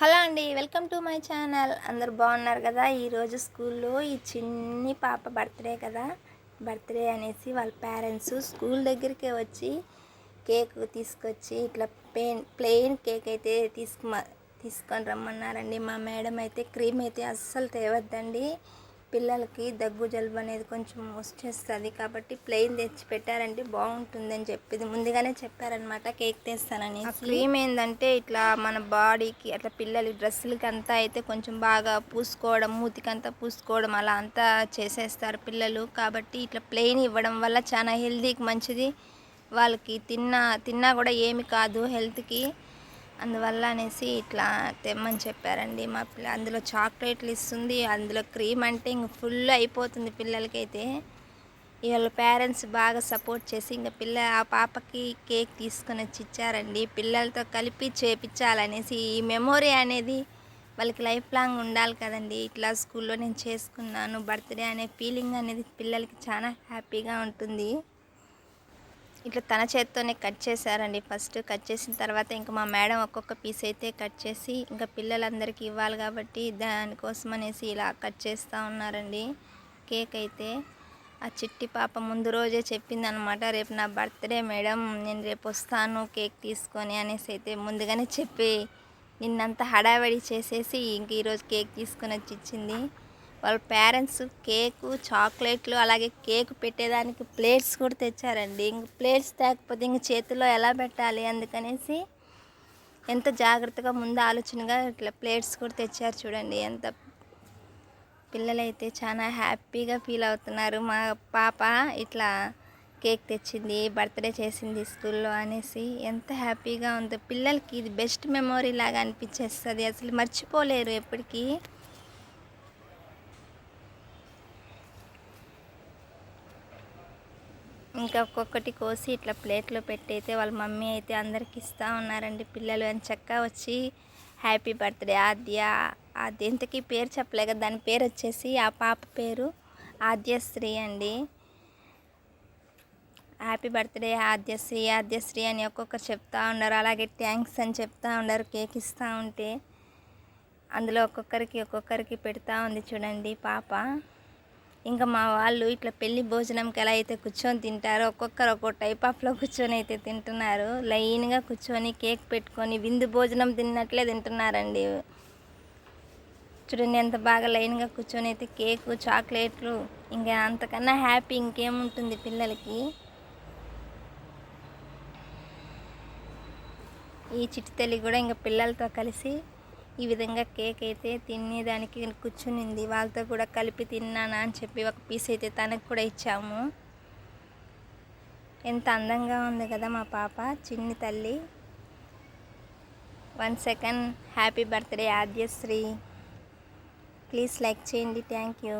Hello అండి welcome to my channel. అందరు బాగున్నారు కదా? ఈరోజు స్కూల్లో ఈ చిన్ని పాప బర్త్డే కదా? బర్త్డే అనేసి వాళ్ళ పేరెంట్స్ స్కూల్ దగ్గరికే వచ్చి కేక్ తీసుకొచ్చి ఇట్లా ప్లెయిన్ ప్లెయిన్ కేక్ అయితే తీసుకు తీసుకొని రమ్మన్నారండి. మా మేడం అయితే క్రీమ్ అయితే అస్సలు తేవద్దండి. పిల్లలకి దగ్గు జలుబు అనేది కొంచెం వచ్చేస్తుంది కాబట్టి ప్లెయిన్ తెచ్చి పెట్టారంటే బాగుంటుందని చెప్పింది. ముందుగానే చెప్పారనమాట కేక్ తెస్తానని క్రీమ్ ఏంటంటే ఇట్లా మన బాడీకి అట్లా పిల్లలు డ్రెస్సులకి అంతా అయితే కొంచెం బాగా పూసుకోవడం మూతికంతా పూసుకోవడం అలా అంతా చేసేస్తారు పిల్లలు. కాబట్టి ఇట్లా ప్లెయిన్ ఇవ్వడం వల్ల చాలా హెల్తీకి మంచిది. వాళ్ళకి తిన్నా తిన్నా కూడా ఏమి కాదు హెల్త్కి అందువల్ల అనేసి ఇట్లా తెమ్మని చెప్పారండి మా పిల్ల. అందులో చాక్లెట్లు ఇస్తుంది అందులో క్రీమ్ అంటే ఇంక ఫుల్ అయిపోతుంది పిల్లలకైతే. ఇవాళ పేరెంట్స్ బాగా సపోర్ట్ చేసి ఇంకా పిల్ల ఆ పాపకి కేక్ తీసుకొని వచ్చి ఇచ్చారండి. పిల్లలతో కలిపి చేపించాలనేసి ఈ మెమొరీ అనేది వాళ్ళకి లైఫ్ లాంగ్ ఉండాలి కదండి. ఇట్లా స్కూల్లో నేను చేసుకున్నాను బర్త్డే అనే ఫీలింగ్ అనేది పిల్లలకి చాలా హ్యాపీగా ఉంటుంది. ఇట్లా తన చేత్తోనే కట్ చేశారండి. ఫస్ట్ కట్ చేసిన తర్వాత ఇంకా మా మేడం ఒక్కొక్క పీస్ అయితే కట్ చేసి ఇంకా పిల్లలందరికీ ఇవ్వాలి కాబట్టి దానికోసం అనేసి ఇలా కట్ చేస్తూ ఉన్నారండి. కేక్ అయితే ఆ చిట్టి పాప ముందు రోజే చెప్పింది అనమాట రేపు నా బర్త్డే మేడం నేను రేపు వస్తాను కేక్ తీసుకొని అనేసి అయితే ముందుగానే చెప్పి నిన్నంత హడావడి చేసేసి ఇంక ఈరోజు కేక్ తీసుకొని వచ్చి ఇచ్చింది. వాళ్ళ పేరెంట్స్ కేకు చాక్లెట్లు అలాగే కేక్ పెట్టేదానికి ప్లేట్స్ కూడా తెచ్చారండి. ఇంక ప్లేట్స్ తేకపోతే ఇంక చేతిలో ఎలా పెట్టాలి అందుకనేసి ఎంత జాగ్రత్తగా ముందు ఆలోచనగా ఇట్లా ప్లేట్స్ కూడా తెచ్చారు చూడండి. ఎంత పిల్లలైతే చాలా హ్యాపీగా ఫీల్ అవుతున్నారు. మా పాప ఇట్లా కేక్ తెచ్చింది బర్త్డే చేసింది స్కూల్లో అనేసి ఎంత హ్యాపీగా ఉందో. పిల్లలకి ఇది బెస్ట్ మెమొరీ లాగా అనిపించేస్తుంది. అసలు మర్చిపోలేరు ఎప్పటికీ. ఇంకా ఒక్కొక్కటి కోసి ఇట్లా ప్లేట్లో పెట్టి అయితే వాళ్ళ మమ్మీ అయితే అందరికి ఇస్తూ ఉన్నారండి పిల్లలు అని చక్కగా వచ్చి హ్యాపీ బర్త్డే ఆద్య. ఆద్య ఇంతకీ పేరు చెప్పలే కదా దాని పేరు వచ్చేసి ఆ పాప పేరు ఆద్యశ్రీ అండి. హ్యాపీ బర్త్డే ఆద్యశ్రీ ఆద్యశ్రీ అని ఒక్కొక్కరు చెప్తూ ఉన్నారు. అలాగే థ్యాంక్స్ అని చెప్తూ ఉన్నారు కేక్ ఇస్తూ ఉంటే. అందులో ఒక్కొక్కరికి ఒక్కొక్కరికి పెడతా ఉంది చూడండి పాప. ఇంకా మా వాళ్ళు ఇట్లా పెళ్ళి భోజనంకి ఎలా అయితే కూర్చొని తింటారో ఒక్కొక్కరు ఒక్కో టైప్ ఆఫ్లో కూర్చొని అయితే తింటున్నారు. లైన్గా కూర్చొని కేక్ పెట్టుకొని విందు భోజనం తిన్నట్లే తింటున్నారండి. చూడండి ఎంత బాగా లైన్గా కూర్చొని అయితే కేకు చాక్లెట్లు ఇంకా అంతకన్నా హ్యాపీ ఇంకేముంటుంది పిల్లలకి. ఈ చిట్టి తల్లి కూడా ఇంకా పిల్లలతో కలిసి ఈ విధంగా కేక్ అయితే తినేదానికి కూర్చునింది. వాళ్ళతో కూడా కలిపి తిన్నానా అని చెప్పి ఒక పీస్ అయితే తనకు కూడా ఇచ్చాము. ఎంత అందంగా ఉంది కదా మా పాప చిన్ని తల్లి. One second happy birthday Aadyasri. Please like చేయండి. Thank you